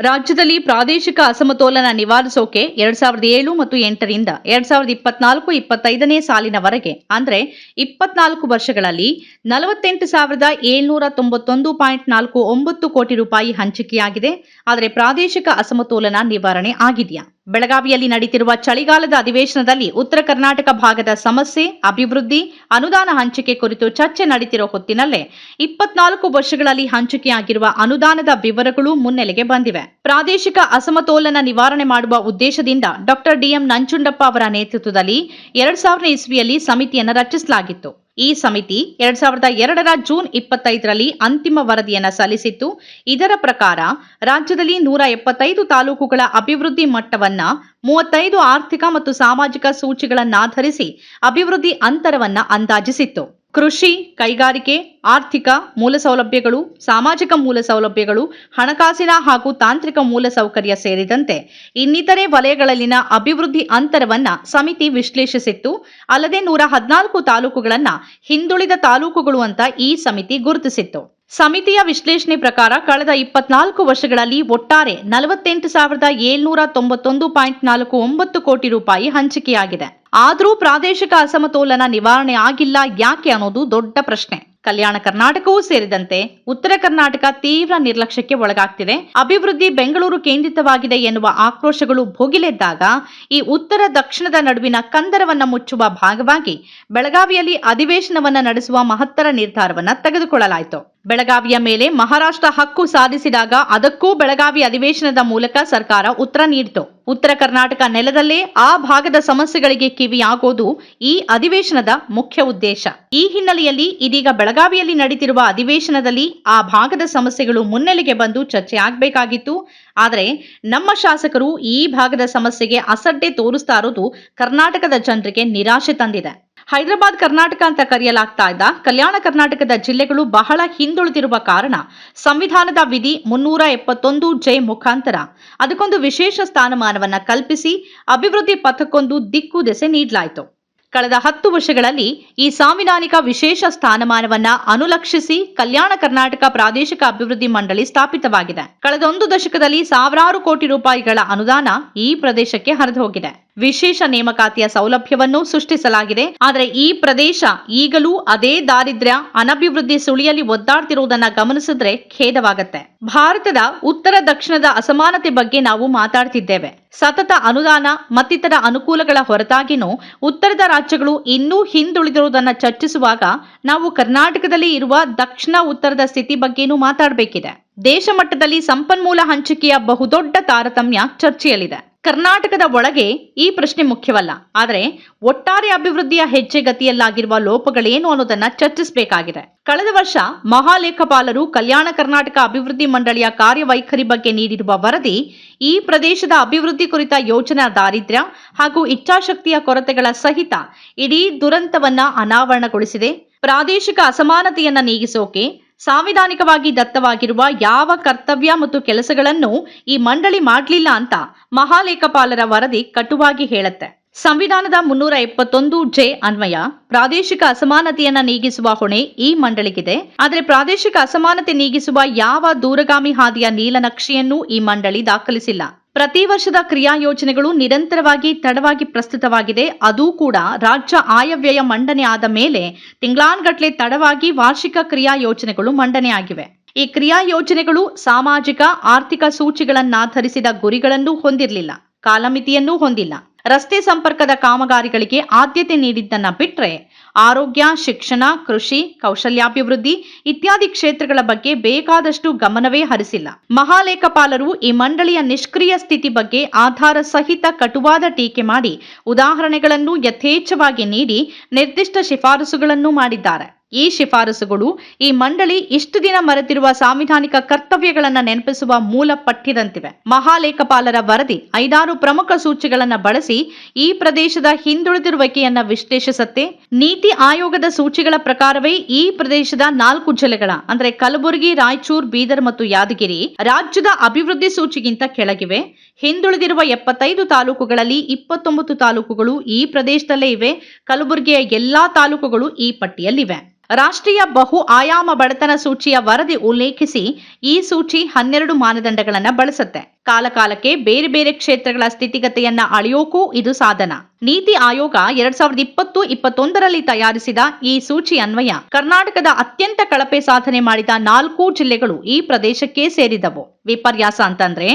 ರಾಜ್ಯದಲ್ಲಿ ಪ್ರಾದೇಶಿಕ ಅಸಮತೋಲನ ನಿವಾರಿಸೋಕೆ ಎರಡ್ ಸಾವಿರದ ಏಳು ಮತ್ತು ಎಂಟರಿಂದ ಎರಡ್ ಸಾವಿರದ ಇಪ್ಪತ್ನಾಲ್ಕು, ಇಪ್ಪತ್ತೈದನೇ ಸಾಲಿನವರೆಗೆ, ಅಂದ್ರೆ ಇಪ್ಪತ್ನಾಲ್ಕು ವರ್ಷಗಳಲ್ಲಿ ನಲವತ್ತೆಂಟು ಸಾವಿರದ ಏಳ್ನೂರ ತೊಂಬತ್ತೊಂದು ಪಾಯಿಂಟ್ ನಾಲ್ಕು ಒಂಬತ್ತು ಕೋಟಿ ರೂಪಾಯಿ ಹಂಚಿಕೆಯಾಗಿದೆ. ಆದರೆ ಪ್ರಾದೇಶಿಕ ಅಸಮತೋಲನ ನಿವಾರಣೆ ಆಗಿದೆಯಾ? ಬೆಳಗಾವಿಯಲ್ಲಿ ನಡೆಯುತ್ತಿರುವ ಚಳಿಗಾಲದ ಅಧಿವೇಶನದಲ್ಲಿ ಉತ್ತರ ಕರ್ನಾಟಕ ಭಾಗದ ಸಮಸ್ಯೆ, ಅಭಿವೃದ್ಧಿ, ಅನುದಾನ ಹಂಚಿಕೆ ಕುರಿತು ಚರ್ಚೆ ನಡೀತಿರೋ ಹೊತ್ತಿನಲ್ಲೇ ಇಪ್ಪತ್ನಾಲ್ಕು ವರ್ಷಗಳಲ್ಲಿ ಹಂಚಿಕೆಯಾಗಿರುವ ಅನುದಾನದ ವಿವರಗಳು ಮುನ್ನೆಲೆಗೆ ಬಂದಿವೆ. ಪ್ರಾದೇಶಿಕ ಅಸಮತೋಲನ ನಿವಾರಣೆ ಮಾಡುವ ಉದ್ದೇಶದಿಂದ ಡಾಕ್ಟರ್ ಡಿಎಂ ನಂಜುಂಡಪ್ಪ ಅವರ ನೇತೃತ್ವದಲ್ಲಿ ಎರಡ್ ಸಾವಿರದ ಇಸ್ವಿಯಲ್ಲಿ ಸಮಿತಿಯನ್ನು ರಚಿಸಲಾಗಿತ್ತು. ಈ ಸಮಿತಿ ಎರಡ್ ಸಾವಿರದ ಎರಡರ ಜೂನ್ ಇಪ್ಪತ್ತೈದರಲ್ಲಿ ಅಂತಿಮ ವರದಿಯನ್ನು ಸಲ್ಲಿಸಿತ್ತು. ಇದರ ಪ್ರಕಾರ ರಾಜ್ಯದಲ್ಲಿ ನೂರ ಎಪ್ಪತ್ತೈದು ತಾಲೂಕುಗಳ ಅಭಿವೃದ್ಧಿ ಮಟ್ಟವನ್ನ ಮೂವತ್ತೈದು ಆರ್ಥಿಕ ಮತ್ತು ಸಾಮಾಜಿಕ ಸೂಚಿಗಳನ್ನಾಧರಿಸಿ ಅಭಿವೃದ್ಧಿ ಅಂತರವನ್ನ ಅಂದಾಜಿಸಿತ್ತು. ಕೃಷಿ, ಕೈಗಾರಿಕೆ, ಆರ್ಥಿಕ ಮೂಲಸೌಲಭ್ಯಗಳು, ಸಾಮಾಜಿಕ ಮೂಲಸೌಲಭ್ಯಗಳು, ಹಣಕಾಸಿನ ಹಾಗೂ ತಾಂತ್ರಿಕ ಮೂಲಸೌಕರ್ಯ ಸೇರಿದಂತೆ ಇನ್ನಿತರೆ ವಲಯಗಳಲ್ಲಿನ ಅಭಿವೃದ್ಧಿ ಅಂತರವನ್ನ ಸಮಿತಿ ವಿಶ್ಲೇಷಿಸಿತ್ತು. ಅಲ್ಲದೆ ನೂರ ಹದಿನಾಲ್ಕು ತಾಲೂಕುಗಳನ್ನ ಹಿಂದುಳಿದ ತಾಲೂಕುಗಳು ಅಂತ ಈ ಸಮಿತಿ ಗುರುತಿಸಿತ್ತು. ಸಮಿತಿಯ ವಿಶ್ಲೇಷಣೆ ಪ್ರಕಾರ ಕಳೆದ ಇಪ್ಪತ್ನಾಲ್ಕು ವರ್ಷಗಳಲ್ಲಿ ಒಟ್ಟಾರೆ ನಲವತ್ತೆಂಟು ಸಾವಿರದ ಏಳ್ನೂರ ತೊಂಬತ್ತೊಂದು ಪಾಯಿಂಟ್ ನಾಲ್ಕು ಒಂಬತ್ತು ಕೋಟಿ ರೂಪಾಯಿ ಹಂಚಿಕೆಯಾಗಿದೆ. ಆದರೂ ಪ್ರಾದೇಶಿಕ ಅಸಮತೋಲನ ನಿವಾರಣೆ ಆಗಿಲ್ಲ ಯಾಕೆ ಅನ್ನೋದು ದೊಡ್ಡ ಪ್ರಶ್ನೆ. ಕಲ್ಯಾಣ ಕರ್ನಾಟಕವೂ ಸೇರಿದಂತೆ ಉತ್ತರ ಕರ್ನಾಟಕ ತೀವ್ರ ನಿರ್ಲಕ್ಷ್ಯಕ್ಕೆ ಒಳಗಾಗ್ತಿದೆ. ಅಭಿವೃದ್ಧಿ ಬೆಂಗಳೂರು ಕೇಂದ್ರಿತವಾಗಿದೆ ಎನ್ನುವ ಆಕ್ರೋಶಗಳು ಭೋಗಿಲೆದ್ದಾಗ ಈ ಉತ್ತರ ದಕ್ಷಿಣದ ನಡುವಿನ ಕಂದರವನ್ನ ಮುಚ್ಚುವ ಭಾಗವಾಗಿ ಬೆಳಗಾವಿಯಲ್ಲಿ ಅಧಿವೇಶನವನ್ನ ನಡೆಸುವ ಮಹತ್ತರ ನಿರ್ಧಾರವನ್ನ ತೆಗೆದುಕೊಳ್ಳಲಾಯಿತು. ಬೆಳಗಾವಿಯ ಮೇಲೆ ಮಹಾರಾಷ್ಟ್ರ ಹಕ್ಕು ಸಾಧಿಸಿದಾಗ ಅದಕ್ಕೂ ಬೆಳಗಾವಿ ಅಧಿವೇಶನದ ಮೂಲಕ ಸರ್ಕಾರ ಉತ್ತರ ನೀಡಿತು. ಉತ್ತರ ಕರ್ನಾಟಕ ನೆಲದಲ್ಲೇ ಆ ಭಾಗದ ಸಮಸ್ಯೆಗಳಿಗೆ ಕಿವಿಯಾಗೋದು ಈ ಅಧಿವೇಶನದ ಮುಖ್ಯ ಉದ್ದೇಶ. ಈ ಹಿನ್ನೆಲೆಯಲ್ಲಿ ಇದೀಗ ಬೆಳಗಾವಿಯಲ್ಲಿ ನಡೀತಿರುವ ಅಧಿವೇಶನದಲ್ಲಿ ಆ ಭಾಗದ ಸಮಸ್ಯೆಗಳು ಮುನ್ನೆಲೆಗೆ ಬಂದು ಚರ್ಚೆ ಆಗಬೇಕಾಗಿತ್ತು. ಆದರೆ ನಮ್ಮ ಶಾಸಕರು ಈ ಭಾಗದ ಸಮಸ್ಯೆಗೆ ಅಸಡ್ಡೆ ತೋರಿಸ್ತಾ ಇರೋದು ಕರ್ನಾಟಕದ ಜನರಿಗೆ ನಿರಾಶೆ ತಂದಿದೆ. ಹೈದರಾಬಾದ್ ಕರ್ನಾಟಕ ಅಂತ ಕರೆಯಲಾಗ್ತಾ ಇದ್ದ ಕಲ್ಯಾಣ ಕರ್ನಾಟಕದ ಜಿಲ್ಲೆಗಳು ಬಹಳ ಹಿಂದುಳಿದಿರುವ ಕಾರಣ ಸಂವಿಧಾನದ ವಿಧಿ ಮುನ್ನೂರ ಎಪ್ಪತ್ತೊಂದು ಜೆ ಮುಖಾಂತರ. ಅದಕ್ಕೊಂದು ವಿಶೇಷ ಸ್ಥಾನಮಾನವನ್ನ ಕಲ್ಪಿಸಿ ಅಭಿವೃದ್ಧಿ ಪಥಕ್ಕೊಂದು ದಿಕ್ಕು ದೆಸೆ ನೀಡಲಾಯಿತು. ಕಳೆದ ಹತ್ತು ವರ್ಷಗಳಲ್ಲಿ ಈ ಸಾಂವಿಧಾನಿಕ ವಿಶೇಷ ಸ್ಥಾನಮಾನವನ್ನ ಅನುಲಕ್ಷಿಸಿ ಕಲ್ಯಾಣ ಕರ್ನಾಟಕ ಪ್ರಾದೇಶಿಕ ಅಭಿವೃದ್ಧಿ ಮಂಡಳಿ ಸ್ಥಾಪಿತವಾಗಿದೆ. ಕಳೆದ ಒಂದು ದಶಕದಲ್ಲಿ ಸಾವಿರಾರು ಕೋಟಿ ರೂಪಾಯಿಗಳ ಅನುದಾನ ಈ ಪ್ರದೇಶಕ್ಕೆ ಹರಿದು ಹೋಗಿದೆ. ವಿಶೇಷ ನೇಮಕಾತಿಯ ಸೌಲಭ್ಯವನ್ನು ಸೃಷ್ಟಿಸಲಾಗಿದೆ. ಆದರೆ ಈ ಪ್ರದೇಶ ಈಗಲೂ ಅದೇ ದಾರಿದ್ರ್ಯ, ಅನಭಿವೃದ್ಧಿ ಸುಳಿಯಲ್ಲಿ ಒದ್ದಾಡ್ತಿರುವುದನ್ನ ಗಮನಿಸಿದ್ರೆ ಖೇದವಾಗುತ್ತೆ. ಭಾರತದ ಉತ್ತರ ದಕ್ಷಿಣದ ಅಸಮಾನತೆ ಬಗ್ಗೆ ನಾವು ಮಾತಾಡ್ತಿದ್ದೇವೆ. ಸತತ ಅನುದಾನ ಮತ್ತಿತರ ಅನುಕೂಲಗಳ ಹೊರತಾಗಿನೂ ಉತ್ತರದ ರಾಜ್ಯಗಳು ಇನ್ನೂ ಹಿಂದುಳಿದಿರುವುದನ್ನು ಚರ್ಚಿಸುವಾಗ ನಾವು ಕರ್ನಾಟಕದಲ್ಲಿ ಇರುವ ದಕ್ಷಿಣ ಉತ್ತರದ ಸ್ಥಿತಿ ಬಗ್ಗೆನೂ ಮಾತಾಡಬೇಕಿದೆ. ದೇಶ ಮಟ್ಟದಲ್ಲಿ ಸಂಪನ್ಮೂಲ ಹಂಚಿಕೆಯ ಬಹುದೊಡ್ಡ ತಾರತಮ್ಯ ಚರ್ಚೆಯಲ್ಲಿದೆ. ಕರ್ನಾಟಕದ ಒಳಗೆ ಈ ಪ್ರಶ್ನೆ ಮುಖ್ಯವಲ್ಲ. ಆದರೆ ಒಟ್ಟಾರೆ ಅಭಿವೃದ್ಧಿಯ ಹೆಜ್ಜೆಗತಿಯಲ್ಲಾಗಿರುವ ಲೋಪಗಳೇನು ಅನ್ನೋದನ್ನ ಚರ್ಚಿಸಬೇಕಾಗಿದೆ. ಕಳೆದ ವರ್ಷ ಮಹಾಲೇಖಪಾಲರು ಕಲ್ಯಾಣ ಕರ್ನಾಟಕ ಅಭಿವೃದ್ಧಿ ಮಂಡಳಿಯ ಕಾರ್ಯವೈಖರಿ ಬಗ್ಗೆ ನೀಡಿರುವ ವರದಿ ಈ ಪ್ರದೇಶದ ಅಭಿವೃದ್ಧಿ ಕುರಿತ ಯೋಜನಾ ದಾರಿದ್ರ್ಯ ಹಾಗೂ ಇಚ್ಛಾಶಕ್ತಿಯ ಕೊರತೆಗಳ ಸಹಿತ ಇಡೀ ದುರಂತವನ್ನ ಅನಾವರಣಗೊಳಿಸಿದೆ. ಪ್ರಾದೇಶಿಕ ಅಸಮಾನತೆಯನ್ನ ನೀಗಿಸೋಕೆ ಸಾಂವಿಧಾನಿಕವಾಗಿ ದತ್ತವಾಗಿರುವ ಯಾವ ಕರ್ತವ್ಯ ಮತ್ತು ಕೆಲಸಗಳನ್ನು ಈ ಮಂಡಳಿ ಮಾಡಲಿಲ್ಲ ಅಂತ ಮಹಾಲೇಖಪಾಲರ ವರದಿ ಕಟುವಾಗಿ ಹೇಳುತ್ತೆ. ಸಂವಿಧಾನದ ಮುನ್ನೂರ ಎಪ್ಪತ್ತೊಂದು ಜೆ ಅನ್ವಯ ಪ್ರಾದೇಶಿಕ ಅಸಮಾನತೆಯನ್ನ ನೀಗಿಸುವ ಹೊಣೆ ಈ ಮಂಡಳಿಗಿದೆ. ಆದರೆ ಪ್ರಾದೇಶಿಕ ಅಸಮಾನತೆ ನೀಗಿಸುವ ಯಾವ ದೂರಗಾಮಿ ಹಾದಿಯ ನೀಲನಕ್ಷೆಯನ್ನೂ ಈ ಮಂಡಳಿ ದಾಖಲಿಸಿಲ್ಲ. ಪ್ರತಿ ವರ್ಷದ ಕ್ರಿಯಾ ಯೋಜನೆಗಳು ನಿರಂತರವಾಗಿ ತಡವಾಗಿ ಪ್ರಸ್ತುತವಾಗಿದೆ. ಅದೂ ಕೂಡ ರಾಜ್ಯ ಆಯವ್ಯಯ ಮಂಡನೆ ಆದ ಮೇಲೆ ತಿಂಗಳಾನ್ಗಟ್ಲೆ ತಡವಾಗಿ ವಾರ್ಷಿಕ ಕ್ರಿಯಾ ಯೋಜನೆಗಳು ಮಂಡನೆಯಾಗಿವೆ ಈ ಕ್ರಿಯಾ ಯೋಜನೆಗಳು ಸಾಮಾಜಿಕ, ಆರ್ಥಿಕ ಸೂಚಿಗಳನ್ನಾಧರಿಸಿದ ಗುರಿಗಳನ್ನು ಹೊಂದಿರಲಿಲ್ಲ, ಕಾಲಮಿತಿಯನ್ನೂ ಹೊಂದಿಲ್ಲ. ರಸ್ತೆ ಸಂಪರ್ಕದ ಕಾಮಗಾರಿಗಳಿಗೆ ಆದ್ಯತೆ ನೀಡಿದ್ದನ್ನ ಬಿಟ್ಟರೆ ಆರೋಗ್ಯ, ಶಿಕ್ಷಣ, ಕೃಷಿ, ಕೌಶಲ್ಯಾಭಿವೃದ್ಧಿ ಇತ್ಯಾದಿ ಕ್ಷೇತ್ರಗಳ ಬಗ್ಗೆ ಬೇಕಾದಷ್ಟು ಗಮನವೇ ಹರಿಸಿಲ್ಲ. ಮಹಾಲೇಖಪಾಲರು ಈ ಮಂಡಳಿಯ ನಿಷ್ಕ್ರಿಯ ಸ್ಥಿತಿ ಬಗ್ಗೆ ಆಧಾರ ಸಹಿತ ಕಟುವಾದ ಟೀಕೆ ಮಾಡಿ ಉದಾಹರಣೆಗಳನ್ನು ಯಥೇಚ್ಛವಾಗಿ ನೀಡಿ ನಿರ್ದಿಷ್ಟ ಶಿಫಾರಸುಗಳನ್ನು ಮಾಡಿದ್ದಾರೆ. ಈ ಶಿಫಾರಸುಗಳು ಈ ಮಂಡಳಿ ಇಷ್ಟು ದಿನ ಮರೆತಿರುವ ಸಾಂವಿಧಾನಿಕ ಕರ್ತವ್ಯಗಳನ್ನು ನೆನಪಿಸುವ ಮೂಲ ಪಠ್ಯದಂತಿವೆ. ಮಹಾಲೇಖಪಾಲರ ವರದಿ ಐದಾರು ಪ್ರಮುಖ ಸೂಚಿಗಳನ್ನು ಬಳಸಿ ಈ ಪ್ರದೇಶದ ಹಿಂದುಳಿದಿರುವಿಕೆಯನ್ನ ವಿಶ್ಲೇಷಿಸುತ್ತೆ. ನೀತಿ ಆಯೋಗದ ಸೂಚಿಗಳ ಪ್ರಕಾರವೇ ಈ ಪ್ರದೇಶದ ನಾಲ್ಕು ಜಿಲ್ಲೆಗಳ ಅಂದ್ರೆ ಕಲಬುರಗಿ, ರಾಯಚೂರು, ಬೀದರ್ ಮತ್ತು ಯಾದಗಿರಿ ರಾಜ್ಯದ ಅಭಿವೃದ್ಧಿ ಸೂಚಿಗಿಂತ ಕೆಳಗಿವೆ. ಹಿಂದುಳಿದಿರುವ ಎಪ್ಪತ್ತೈದು ತಾಲೂಕುಗಳಲ್ಲಿ ಇಪ್ಪತ್ತೊಂಬತ್ತು ತಾಲೂಕುಗಳು ಈ ಪ್ರದೇಶದಲ್ಲೇ ಇವೆ. ಕಲಬುರಗಿಯ ಎಲ್ಲಾ ತಾಲೂಕುಗಳು ಈ ಪಟ್ಟಿಯಲ್ಲಿವೆ. ರಾಷ್ಟ್ರೀಯ ಬಹು ಆಯಾಮ ಬಡತನ ಸೂಚಿಯ ವರದಿ ಉಲ್ಲೇಖಿಸಿ ಈ ಸೂಚಿ ಹನ್ನೆರಡು ಮಾನದಂಡಗಳನ್ನು ಬಳಸುತ್ತೆ. ಕಾಲಕಾಲಕ್ಕೆ ಬೇರೆ ಬೇರೆ ಕ್ಷೇತ್ರಗಳ ಸ್ಥಿತಿಗತಿಯನ್ನ ಅಳೆಯೋಕೂ ಇದು ಸಾಧನ. ನೀತಿ ಆಯೋಗ ಎರಡ್ ಸಾವಿರದ ಇಪ್ಪತ್ತು, ಇಪ್ಪತ್ತೊಂದರಲ್ಲಿ ತಯಾರಿಸಿದ ಈ ಸೂಚಿ ಅನ್ವಯ ಕರ್ನಾಟಕದ ಅತ್ಯಂತ ಕಳಪೆ ಸಾಧನೆ ಮಾಡಿದ ನಾಲ್ಕು ಜಿಲ್ಲೆಗಳು ಈ ಪ್ರದೇಶಕ್ಕೆ ಸೇರಿದವು. ವಿಪರ್ಯಾಸ ಅಂತಂದ್ರೆ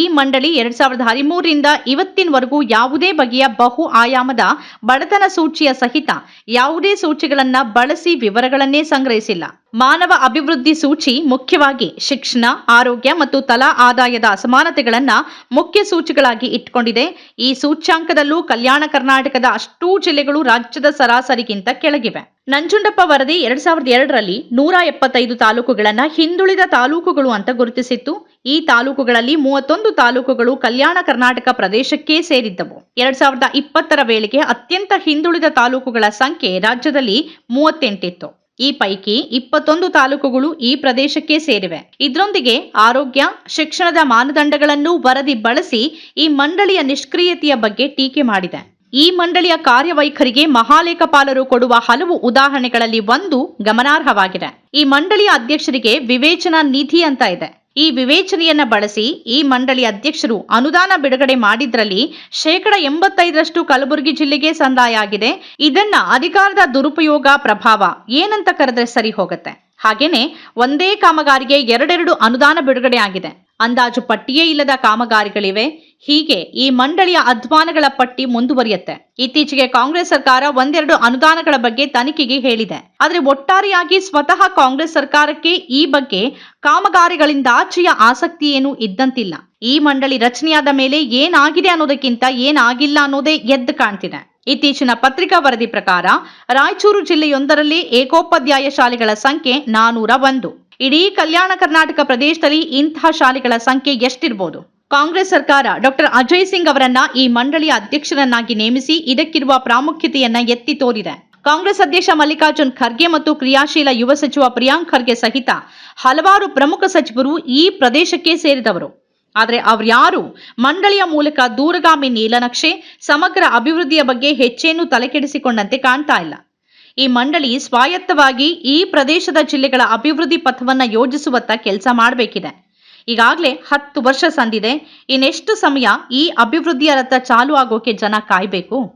ಈ ಮಂಡಳಿ ಎರಡ್ ಸಾವಿರದ ಹದಿಮೂರರಿಂದ ಇವತ್ತಿನವರೆಗೂ ಯಾವುದೇ ಬಗೆಯ ಬಹು ಆಯಾಮದ ಬಡತನ ಸೂಚಿಯ ಸಹಿತ ಯಾವುದೇ ಸೂಚಿಗಳನ್ನ ಬಳಸಿ ವಿವರಗಳನ್ನೇ ಸಂಗ್ರಹಿಸಿಲ್ಲ. ಮಾನವ ಅಭಿವೃದ್ಧಿ ಸೂಚಿ ಮುಖ್ಯವಾಗಿ ಶಿಕ್ಷಣ, ಆರೋಗ್ಯ ಮತ್ತು ತಲಾ ಆದಾಯದ ಅಸಮಾನತೆಗಳನ್ನು ಮುಖ್ಯ ಸೂಚಿಗಳಾಗಿ ಇಟ್ಕೊಂಡಿದೆ. ಈ ಸೂಚ್ಯಾಂಕದಲ್ಲೂ ಕಲ್ಯಾಣ ಕರ್ನಾಟಕದ ಅಷ್ಟೂ ಜಿಲ್ಲೆಗಳು ರಾಜ್ಯದ ಸರಾಸರಿಗಿಂತ ಕೆಳಗಿವೆ. ನಂಜುಂಡಪ್ಪ ವರದಿ ಎರಡ್ ಸಾವಿರದ ಎರಡರಲ್ಲಿ ನೂರ ಎಪ್ಪತ್ತೈದು ತಾಲೂಕುಗಳನ್ನ ಹಿಂದುಳಿದ ತಾಲೂಕುಗಳು ಅಂತ ಗುರುತಿಸಿತ್ತು. ಈ ತಾಲೂಕುಗಳಲ್ಲಿ ಮೂವತ್ತೊಂದು ತಾಲೂಕುಗಳು ಕಲ್ಯಾಣ ಕರ್ನಾಟಕ ಪ್ರದೇಶಕ್ಕೆ ಸೇರಿದ್ದವು. ಎರಡ್ ಸಾವಿರದ ಇಪ್ಪತ್ತರ ವೇಳೆಗೆ ಅತ್ಯಂತ ಹಿಂದುಳಿದ ತಾಲೂಕುಗಳ ಸಂಖ್ಯೆ ರಾಜ್ಯದಲ್ಲಿ ಮೂವತ್ತೆಂಟಿತ್ತು. ಈ ಪೈಕಿ ಇಪ್ಪತ್ತೊಂದು ತಾಲೂಕುಗಳು ಈ ಪ್ರದೇಶಕ್ಕೆ ಸೇರಿವೆ. ಇದರೊಂದಿಗೆ ಆರೋಗ್ಯ, ಶಿಕ್ಷಣದ ಮಾನದಂಡಗಳನ್ನು ವರದಿ ಬಳಸಿ ಈ ಮಂಡಳಿಯ ನಿಷ್ಕ್ರಿಯತೆಯ ಬಗ್ಗೆ ಟೀಕೆ ಮಾಡಿದೆ. ಈ ಮಂಡಳಿಯ ಕಾರ್ಯವೈಖರಿಗೆ ಮಹಾಲೇಖಪಾಲರು ಕೊಡುವ ಹಲವು ಉದಾಹರಣೆಗಳಲ್ಲಿ ಒಂದು ಗಮನಾರ್ಹವಾಗಿದೆ. ಈ ಮಂಡಳಿಯ ಅಧ್ಯಕ್ಷರಿಗೆ ವಿವೇಚನಾ ನಿಧಿ ಅಂತ ಇದೆ. ಈ ವಿವೇಚನೆಯನ್ನ ಬಳಸಿ ಈ ಮಂಡಳಿ ಅಧ್ಯಕ್ಷರು ಅನುದಾನ ಬಿಡುಗಡೆ ಮಾಡಿದ್ರಲ್ಲಿ ಶೇಕಡ ಎಂಬತ್ತೈದರಷ್ಟು ಕಲಬುರಗಿ ಜಿಲ್ಲೆಗೆ ಸಂದಾಯ ಆಗಿದೆ. ಇದನ್ನ ಅಧಿಕಾರದ ದುರುಪಯೋಗ, ಪ್ರಭಾವ ಏನಂತ ಕರೆದ್ರೆ ಸರಿ ಹೋಗುತ್ತೆ. ಹಾಗೇನೆ ಒಂದೇ ಕಾಮಗಾರಿಗೆ ಎರಡೆರಡು ಅನುದಾನ ಬಿಡುಗಡೆ ಆಗಿದೆ. ಅಂದಾಜು ಪಟ್ಟಿಯೇ ಇಲ್ಲದ ಕಾಮಗಾರಿಗಳಿವೆ. ಹೀಗೆ ಈ ಮಂಡಳಿಯ ಅಧ್ವಾನಗಳ ಪಟ್ಟಿ ಮುಂದುವರಿಯುತ್ತೆ. ಇತ್ತೀಚೆಗೆ ಕಾಂಗ್ರೆಸ್ ಸರ್ಕಾರ ಒಂದೆರಡು ಅನುದಾನಗಳ ಬಗ್ಗೆ ತನಿಖೆಗೆ ಹೇಳಿದೆ. ಆದರೆ ಒಟ್ಟಾರೆಯಾಗಿ ಸ್ವತಃ ಕಾಂಗ್ರೆಸ್ ಸರ್ಕಾರಕ್ಕೆ ಈ ಬಗ್ಗೆ ಕಾಮಗಾರಿಗಳಿಂದಾಚೆಯ ಆಸಕ್ತಿ ಏನು ಇದ್ದಂತಿಲ್ಲ. ಈ ಮಂಡಳಿ ರಚನೆಯಾದ ಮೇಲೆ ಏನಾಗಿದೆ ಅನ್ನೋದಕ್ಕಿಂತ ಏನಾಗಿಲ್ಲ ಅನ್ನೋದೇ ಎದ್ದು ಕಾಣ್ತಿದೆ. ಇತ್ತೀಚಿನ ಪತ್ರಿಕಾ ವರದಿ ಪ್ರಕಾರ, ರಾಯಚೂರು ಜಿಲ್ಲೆಯೊಂದರಲ್ಲಿ ಏಕೋಪಾಧ್ಯಾಯ ಶಾಲೆಗಳ ಸಂಖ್ಯೆ ನಾನೂರ ಒಂದು. ಇಡೀ ಕಲ್ಯಾಣ ಕರ್ನಾಟಕ ಪ್ರದೇಶದಲ್ಲಿ ಇಂತಹ ಶಾಲೆಗಳ ಸಂಖ್ಯೆ ಎಷ್ಟಿರಬಹುದು ಕಾಂಗ್ರೆಸ್ ಸರ್ಕಾರ ಡಾಕ್ಟರ್ ಅಜಯ್ ಸಿಂಗ್ ಅವರನ್ನ ಈ ಮಂಡಳಿಯ ಅಧ್ಯಕ್ಷರನ್ನಾಗಿ ನೇಮಿಸಿ ಇದಕ್ಕಿರುವ ಪ್ರಾಮುಖ್ಯತೆಯನ್ನ ಎತ್ತಿ ತೋರಿದೆ. ಕಾಂಗ್ರೆಸ್ ಅಧ್ಯಕ್ಷ ಮಲ್ಲಿಕಾರ್ಜುನ್ ಖರ್ಗೆ ಮತ್ತು ಕ್ರಿಯಾಶೀಲ ಯುವ ಸಚಿವ ಪ್ರಿಯಾಂಕ್ ಖರ್ಗೆ ಸಹಿತ ಹಲವಾರು ಪ್ರಮುಖ ಸಚಿವರು ಈ ಪ್ರದೇಶಕ್ಕೆ ಸೇರಿದವರು. ಆದರೆ ಅವ್ರ್ಯಾರು ಮಂಡಳಿಯ ಮೂಲಕ ದೂರಗಾಮಿ ನೀಲನಕ್ಷೆ ಸಮಗ್ರ ಅಭಿವೃದ್ಧಿಯ ಬಗ್ಗೆ ಹೆಚ್ಚೇನೂ ತಲೆಕೆಡಿಸಿಕೊಂಡಂತೆ ಕಾಣ್ತಾ ಇಲ್ಲ. ಈ ಮಂಡಳಿ ಸ್ವಾಯತ್ತವಾಗಿ ಈ ಪ್ರದೇಶದ ಜಿಲ್ಲೆಗಳ ಅಭಿವೃದ್ಧಿ ಪಥವನ್ನ ಯೋಜಿಸುವತ್ತ ಕೆಲಸ ಮಾಡಬೇಕಿದೆ. ಈಗಾಗಲೇ ಹತ್ತು ವರ್ಷ ಸಂದಿದೆ. ಇನ್ನೆಷ್ಟು ಸಮಯ ಈ ಅಭಿವೃದ್ಧಿಯ ರಥ ಚಾಲು ಆಗೋಕೆ ಜನ ಕಾಯ್ಬೇಕು?